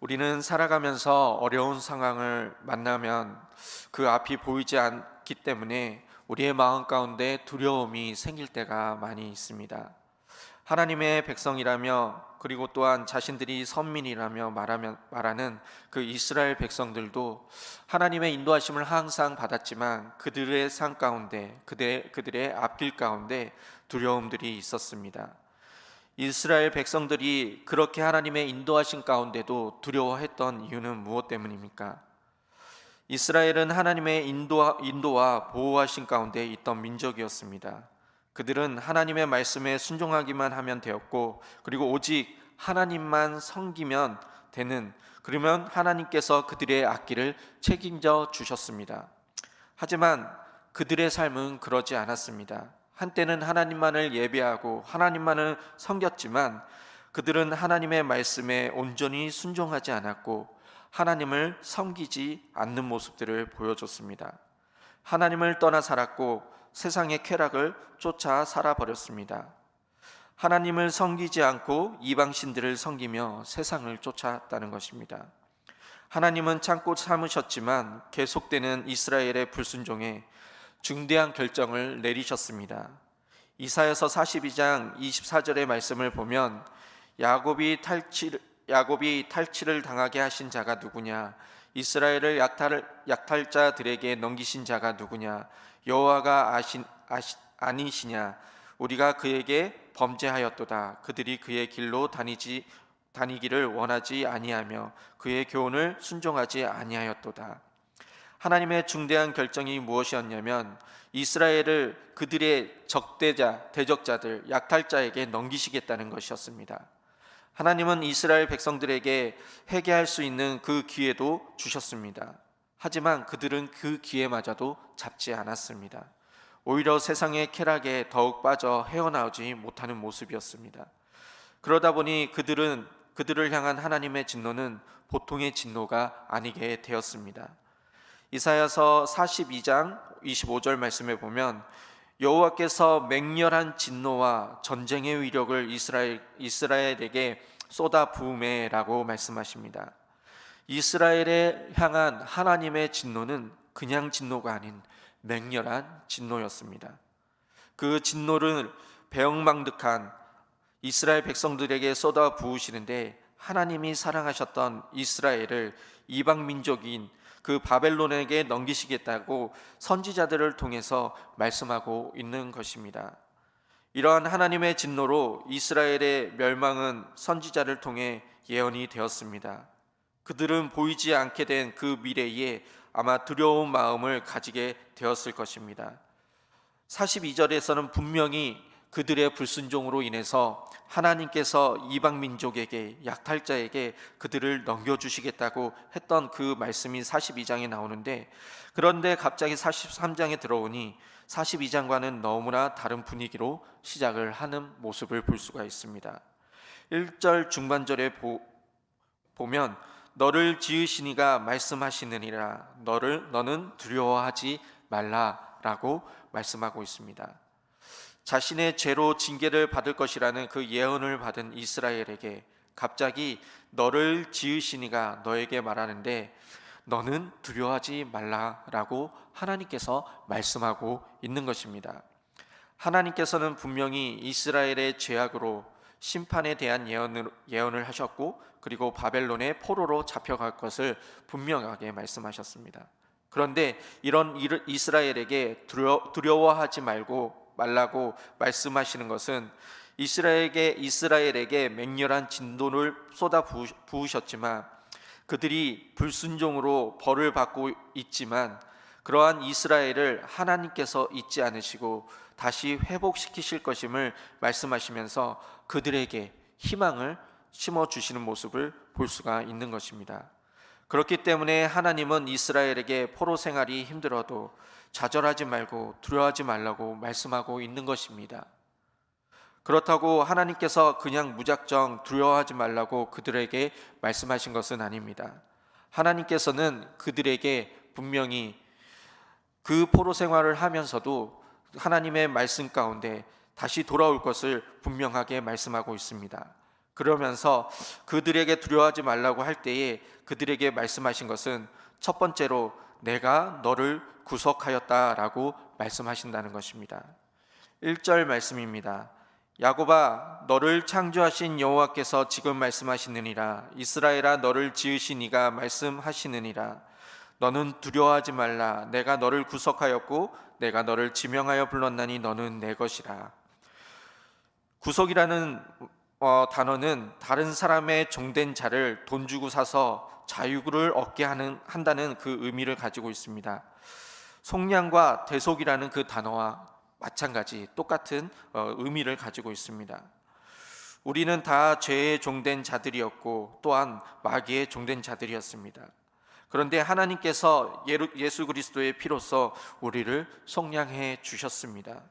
우리는 살아가면서 어려운 상황을 만나면 그 앞이 보이지 않기 때문에 우리의 마음 가운데 두려움이 생길 때가 많이 있습니다. 하나님의 백성이라며 그리고 또한 자신들이 선민이라며 말하면 말하는 그 이스라엘 백성들도 하나님의 인도하심을 항상 받았지만 그들의 삶 가운데 그들 그들의 앞길 가운데 두려움들이 있었습니다. 이스라엘 백성들이 그렇게 하나님의 인도하신 가운데도 두려워했던 이유는 무엇 때문입니까? 이스라엘은 하나님의 인도와, 인도와 보호하신 가운데 있던 민족이었습니다. 그들은 하나님의 말씀에 순종하기만 하면 되었고, 그리고 오직 하나님만 섬기면 되는, 그러면 하나님께서 그들의 악기를 책임져 주셨습니다. 하지만 그들의 삶은 그러지 않았습니다. 한때는 하나님만을 예배하고 하나님만을 섬겼지만 그들은 하나님의 말씀에 온전히 순종하지 않았고 하나님을 섬기지 않는 모습들을 보여줬습니다. 하나님을 떠나 살았고 세상의 쾌락을 쫓아 살아버렸습니다. 하나님을 섬기지 않고 이방신들을 섬기며 세상을 쫓았다는 것입니다. 하나님은 참고 참으셨지만 계속되는 이스라엘의 불순종에 중대한 결정을 내리셨습니다. 이사여서 42장 24절의 말씀을 보면 야곱이 탈취 야곱이 탈취를 당하게 하신 자가 누구냐? 이스라엘을 약탈 약탈자들에게 넘기신 자가 누구냐? 여호와가 아신 아시, 아니시냐? 우리가 그에게 범죄하였도다. 그들이 그의 길로 다니지 다니기를 원하지 아니하며 그의 교훈을 순종하지 아니하였도다 하나님의 중대한 결정이 무엇이었냐면 이스라엘을 그들의 적대자, 대적자들, 약탈자에게 넘기시겠다는 것이었습니다. 하나님은 이스라엘 백성들에게 회개할 수 있는 그 기회도 주셨습니다. 하지만 그들은 그 기회마저도 잡지 않았습니다. 오히려 세상의 쾌락에 더욱 빠져 헤어나오지 못하는 모습이었습니다. 그러다 보니 그들은 그들을 향한 하나님의 진노는 보통의 진노가 아니게 되었습니다. 이사야서 42장 25절 말씀에 보면 여호와께서 맹렬한 진노와 전쟁의 위력을 이스라엘 이스라엘에게 쏟아 부음해라고 말씀하십니다. 이스라엘에 향한 하나님의 진노는 그냥 진노가 아닌 맹렬한 진노였습니다. 그 진노를 배영망득한 이스라엘 백성들에게 쏟아 부으시는데 하나님이 사랑하셨던 이스라엘을 이방 민족인 그 바벨론에게 넘기시겠다고 선지자들을 통해서 말씀하고 있는 것입니다. 이러한 하나님의 진노로 이스라엘의 멸망은 선지자를 통해 예언이 되었습니다. 그들은 보이지 않게 된 그 미래에 아마 두려운 마음을 가지게 되었을 것입니다. 42절에서는 분명히 그들의 불순종으로 인해서 하나님께서 이방 민족에게 약탈자에게 그들을 넘겨 주시겠다고 했던 그 말씀이 42장에 나오는데 그런데 갑자기 43장에 들어오니 42장과는 너무나 다른 분위기로 시작을 하는 모습을 볼 수가 있습니다. 1절 중반절에 보, 보면 너를 지으시니가 말씀하시느니라 너를 너는 두려워하지 말라라고 말씀하고 있습니다. 자신의 죄로 징계를 받을 것이라는 그 예언을 받은 이스라엘에게 갑자기 너를 지으시니가 너에게 말하는데 너는 두려워하지 말라라고 하나님께서 말씀하고 있는 것입니다. 하나님께서는 분명히 이스라엘의 죄악으로 심판에 대한 예언을, 예언을 하셨고 그리고 바벨론의 포로로 잡혀갈 것을 분명하게 말씀하셨습니다. 그런데 이런 이스라엘에게 두려워하지 말고 말라고 말씀하시는 것은 이스라엘에게 이스라엘에게 맹렬한 진도를 쏟아 부으셨지만 그들이 불순종으로 벌을 받고 있지만 그러한 이스라엘을 하나님께서 잊지 않으시고 다시 회복시키실 것임을 말씀하시면서 그들에게 희망을 심어 주시는 모습을 볼 수가 있는 것입니다. 그렇기 때문에 하나님은 이스라엘에게 포로 생활이 힘들어도 좌절하지 말고 두려워하지 말라고 말씀하고 있는 것입니다. 그렇다고 하나님께서 그냥 무작정 두려워하지 말라고 그들에게 말씀하신 것은 아닙니다. 하나님께서는 그들에게 분명히 그 포로 생활을 하면서도 하나님의 말씀 가운데 다시 돌아올 것을 분명하게 말씀하고 있습니다. 그러면서 그들에게 두려워하지 말라고 할 때에 그들에게 말씀하신 것은 첫 번째로 내가 너를 구속하였다라고 말씀하신다는 것입니다. 1절 말씀입니다. 야곱아 너를 창조하신 여호와께서 지금 말씀하시느니라 이스라엘아 너를 지으신 이가 말씀하시느니라 너는 두려워하지 말라 내가 너를 구속하였고 내가 너를 지명하여 불렀나니 너는 내 것이라 구속이라는 어, 단어는 다른 사람의 종된 자를 돈 주고 사서 자유를 얻게 하는 한다는 그 의미를 가지고 있습니다. 속량과 대속이라는 그 단어와 마찬가지 똑같은 어, 의미를 가지고 있습니다. 우리는 다 죄의 종된 자들이었고 또한 마귀의 종된 자들이었습니다. 그런데 하나님께서 예수 그리스도의 피로써 우리를 속량해 주셨습니다.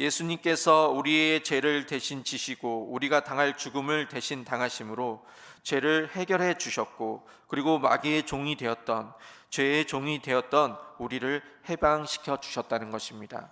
예수님께서 우리의 죄를 대신 지시고 우리가 당할 죽음을 대신 당하심으로 죄를 해결해 주셨고 그리고 마귀의 종이 되었던 죄의 종이 되었던 우리를 해방시켜 주셨다는 것입니다.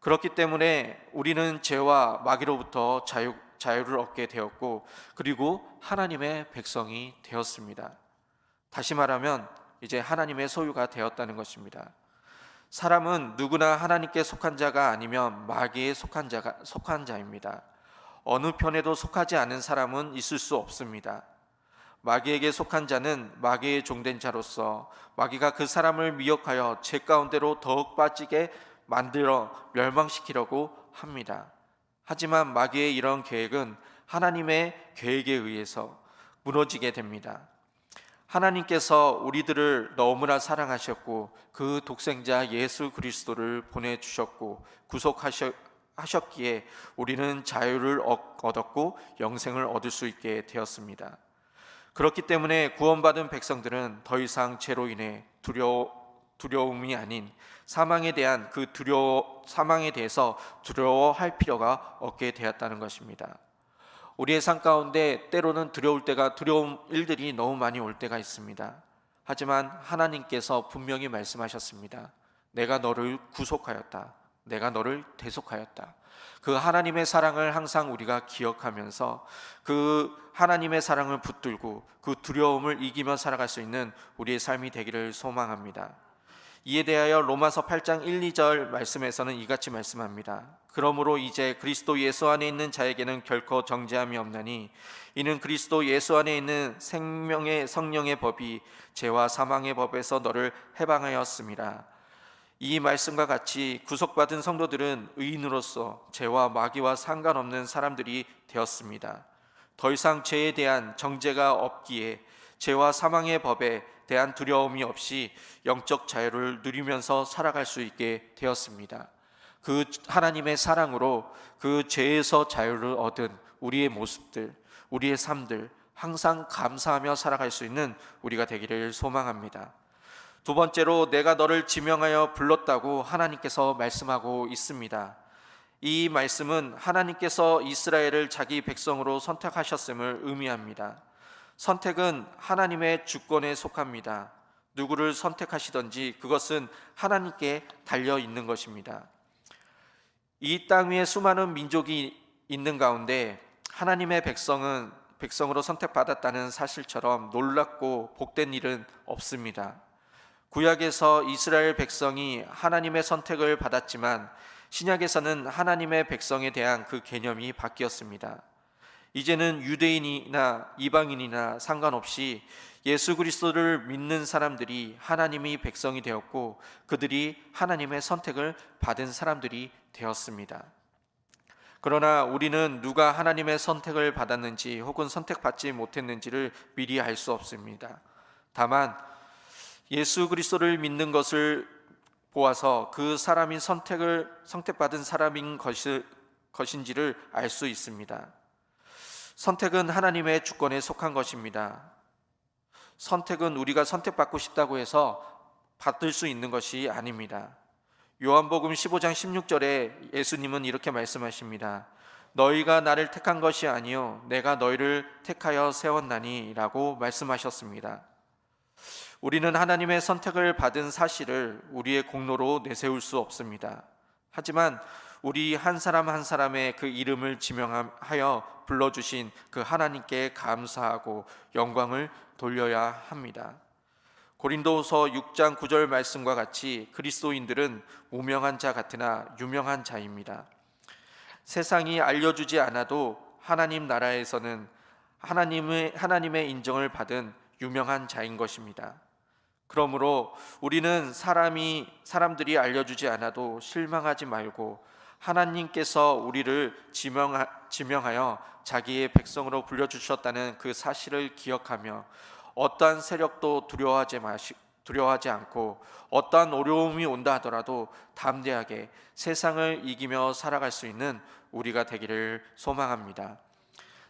그렇기 때문에 우리는 죄와 마귀로부터 자유, 자유를 얻게 되었고 그리고 하나님의 백성이 되었습니다. 다시 말하면 이제 하나님의 소유가 되었다는 것입니다. 사람은 누구나 하나님께 속한 자가 아니면 마귀에 속한 자가 속한 자입니다. 어느 편에도 속하지 않은 사람은 있을 수 없습니다. 마귀에게 속한 자는 마귀의 종된 자로서 마귀가 그 사람을 미혹하여 죄 가운데로 더욱 빠지게 만들어 멸망시키려고 합니다. 하지만 마귀의 이런 계획은 하나님의 계획에 의해서 무너지게 됩니다. 하나님께서 우리들을 너무나 사랑하셨고 그 독생자 예수 그리스도를 보내주셨고 구속하셨기에 우리는 자유를 얻- 얻었고 영생을 얻을 수 있게 되었습니다. 그렇기 때문에 구원받은 백성들은 더 이상 죄로 인해 두려워 두려움이 아닌 사망에 대한 그 두려워 사망에 대해서 두려워할 필요가 없게 되었다는 것입니다. 우리의 삶 가운데 때로는 두려울 때가 두려운 일들이 너무 많이 올 때가 있습니다. 하지만 하나님께서 분명히 말씀하셨습니다. 내가 너를 구속하였다. 내가 너를 대속하였다. 그 하나님의 사랑을 항상 우리가 기억하면서 그 하나님의 사랑을 붙들고 그 두려움을 이기며 살아갈 수 있는 우리의 삶이 되기를 소망합니다. 이에 대하여 로마서 8장 1, 2절 말씀에서는 이같이 말씀합니다. 그러므로 이제 그리스도 예수 안에 있는 자에게는 결코 정죄함이 없나니 이는 그리스도 예수 안에 있는 생명의 성령의 법이 죄와 사망의 법에서 너를 해방하였습니다. 이 말씀과 같이 구속받은 성도들은 의인으로서 죄와 마귀와 상관없는 사람들이 되었습니다. 더 이상 죄에 대한 정죄가 없기에 죄와 사망의 법에 대한 두려움이 없이 영적 자유를 누리면서 살아갈 수 있게 되었습니다. 그 하나님의 사랑으로 그 죄에서 자유를 얻은 우리의 모습들, 우리의 삶들 항상 감사하며 살아갈 수 있는 우리가 되기를 소망합니다. 두 번째로 내가 너를 지명하여 불렀다고 하나님께서 말씀하고 있습니다. 이 말씀은 하나님께서 이스라엘을 자기 백성으로 선택하셨음을 의미합니다. 선택은 하나님의 주권에 속합니다. 누구를 선택하시든지 그것은 하나님께 달려 있는 것입니다. 이 땅 위에 수많은 민족이 있는 가운데 하나님의 백성은 백성으로 선택받았다는 사실처럼 놀랍고 복된 일은 없습니다. 구약에서 이스라엘 백성이 하나님의 선택을 받았지만 신약에서는 하나님의 백성에 대한 그 개념이 바뀌었습니다. 이제는 유대인이나 이방인이나 상관없이 예수 그리스도를 믿는 사람들이 하나님이 백성이 되었고 그들이 하나님의 선택을 받은 사람들이 되었습니다. 그러나 우리는 누가 하나님의 선택을 받았는지 혹은 선택받지 못했는지를 미리 알 수 없습니다. 다만 예수 그리스도를 믿는 것을 보아서 그 사람이 선택을 선택받은 사람인 것이, 것인지를 알 수 있습니다. 선택은 하나님의 주권에 속한 것입니다. 선택은 우리가 선택받고 싶다고 해서 받을 수 있는 것이 아닙니다. 요한복음 15장 16절에 예수님은 이렇게 말씀하십니다. 너희가 나를 택한 것이 아니요 내가 너희를 택하여 세웠나니라고 말씀하셨습니다. 우리는 하나님의 선택을 받은 사실을 우리의 공로로 내세울 수 없습니다. 하지만 우리 한 사람 한 사람의 그 이름을 지명하여 불러주신 그 하나님께 감사하고 영광을 돌려야 합니다. 고린도서 6장 9절 말씀과 같이 그리스도인들은 무명한 자 같으나 유명한 자입니다. 세상이 알려주지 않아도 하나님 나라에서는 하나님의 하나님의 인정을 받은 유명한 자인 것입니다. 그러므로 우리는 사람이 사람들이 알려주지 않아도 실망하지 말고 하나님께서 우리를 지명하, 지명하 여 자기의 백성으로 불려주셨다는 그 사실을 기억하며 어떠한 세력도 두려워하지 마시 두려워하지 않고 어떠한 어려움이 온다 하더라도 담대하게 세상을 이기며 살아갈 수 있는 우리가 되기를 소망합니다.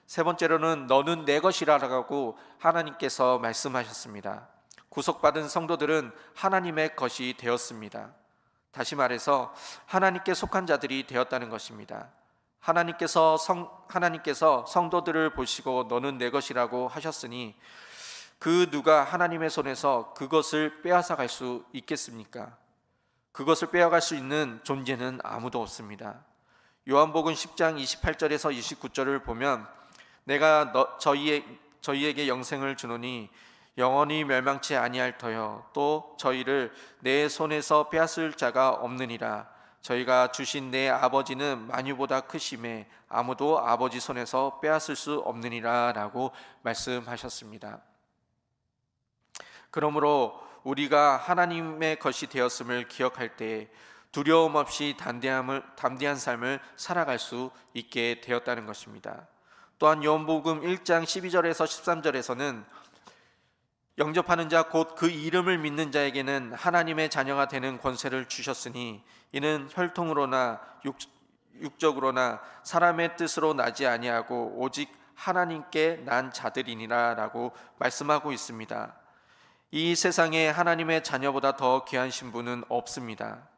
세 번째로는 너는 내 것이라라고 하나님께서 말씀하셨습니다. 구속받은 성도들은 하나님의 것이 되었습니다. 다시 말해서 하나님께 속한 자들이 되었다는 것입니다. 하나님께서 성 하나님께서 성도들을 보시고 너는 내 것이라고 하셨으니 그 누가 하나님의 손에서 그것을 빼앗아 갈 수 있겠습니까? 그것을 빼앗갈 수 있는 존재는 아무도 없습니다. 요한복음 10장 28절에서 29절을 보면 내가 너, 저희의, 저희에게 영생을 주노니 영원히 멸망치 아니할 터요 또 저희를 내 손에서 빼앗을 자가 없느니라 저희가 주신 내 아버지는 만유보다 크심에 아무도 아버지 손에서 빼앗을 수 없느니라라고 말씀하셨습니다. 그러므로 우리가 하나님의 것이 되었음을 기억할 때 두려움 없이 단대함을 담대한 삶을 살아갈 수 있게 되었다는 것입니다. 또한 요한복음 1장 12절에서 13절에서는 영접하는 자 곧 그 이름을 믿는 자에게는 하나님의 자녀가 되는 권세를 주셨으니 이는 혈통으로나 육, 육적으로나 사람의 뜻으로 나지 아니하고 오직 하나님께 난 자들이니라라고 말씀하고 있습니다. 이 세상에 하나님의 자녀보다 더 귀한 신분은 없습니다.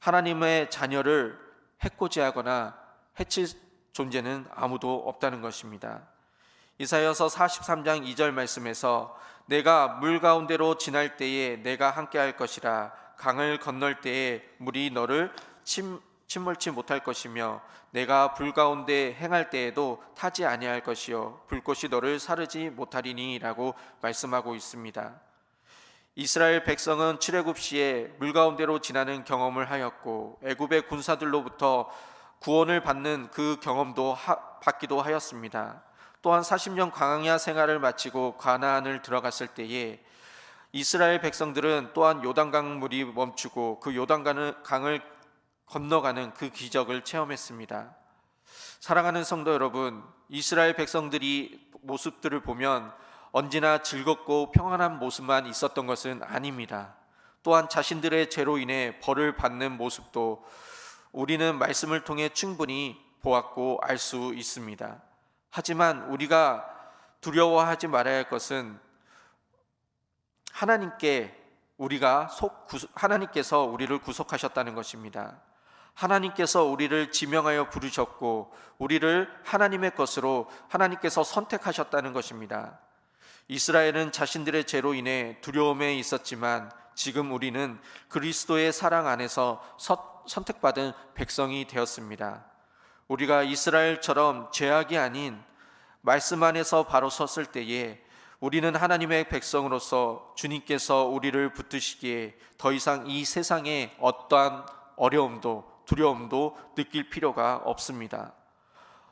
하나님의 자녀를 해코지하거나 해칠 존재는 아무도 없다는 것입니다. 이사여서 43장 2절 말씀에서 내가 물 가운데로 지날 때에 내가 함께 할 것이라 강을 건널 때에 물이 너를 침, 침몰치 못할 것이며 내가 불 가운데 행할 때에도 타지 아니할 것이요 불꽃이 너를 사르지 못하리니라고 말씀하고 있습니다. 이스라엘 백성은 출애굽 시에 물 가운데로 지나는 경험을 하였고 애굽의 군사들로부터 구원을 받는 그 경험도 하, 받기도 하였습니다. 또한 40년 광야 생활을 마치고 가나안을 들어갔을 때에 이스라엘 백성들은 또한 요단강 물이 멈추고 그 요단강을 건너가는 그 기적을 체험했습니다. 사랑하는 성도 여러분, 이스라엘 백성들이 모습들을 보면 언제나 즐겁고 평안한 모습만 있었던 것은 아닙니다. 또한 자신들의 죄로 인해 벌을 받는 모습도 우리는 말씀을 통해 충분히 보았고 알 수 있습니다. 하지만 우리가 두려워하지 말아야 할 것은 하나님께 우리가 속 하나님께서 우리를 구속하셨다는 것입니다. 하나님께서 우리를 지명하여 부르셨고 우리를 하나님의 것으로 하나님께서 선택하셨다는 것입니다. 이스라엘은 자신들의 죄로 인해 두려움에 있었지만 지금 우리는 그리스도의 사랑 안에서 선택받은 백성이 되었습니다. 우리가 이스라엘처럼 죄악이 아닌 말씀 안에서 바로 섰을 때에 우리는 하나님의 백성으로서 주님께서 우리를 붙드시기에 더 이상 이 세상에 어떠한 어려움도 두려움도 느낄 필요가 없습니다.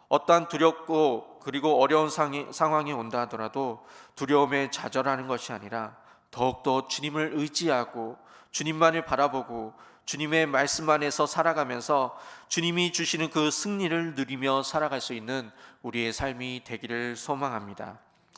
어떠한 두렵고 그리고 어려운 상황이 온다 하더라도 두려움에 좌절하는 것이 아니라 더욱더 주님을 의지하고 주님만을 바라보고 주님의 말씀 안에서 살아가면서 주님이 주시는 그 승리를 누리며 살아갈 수 있는 우리의 삶이 되기를 소망합니다.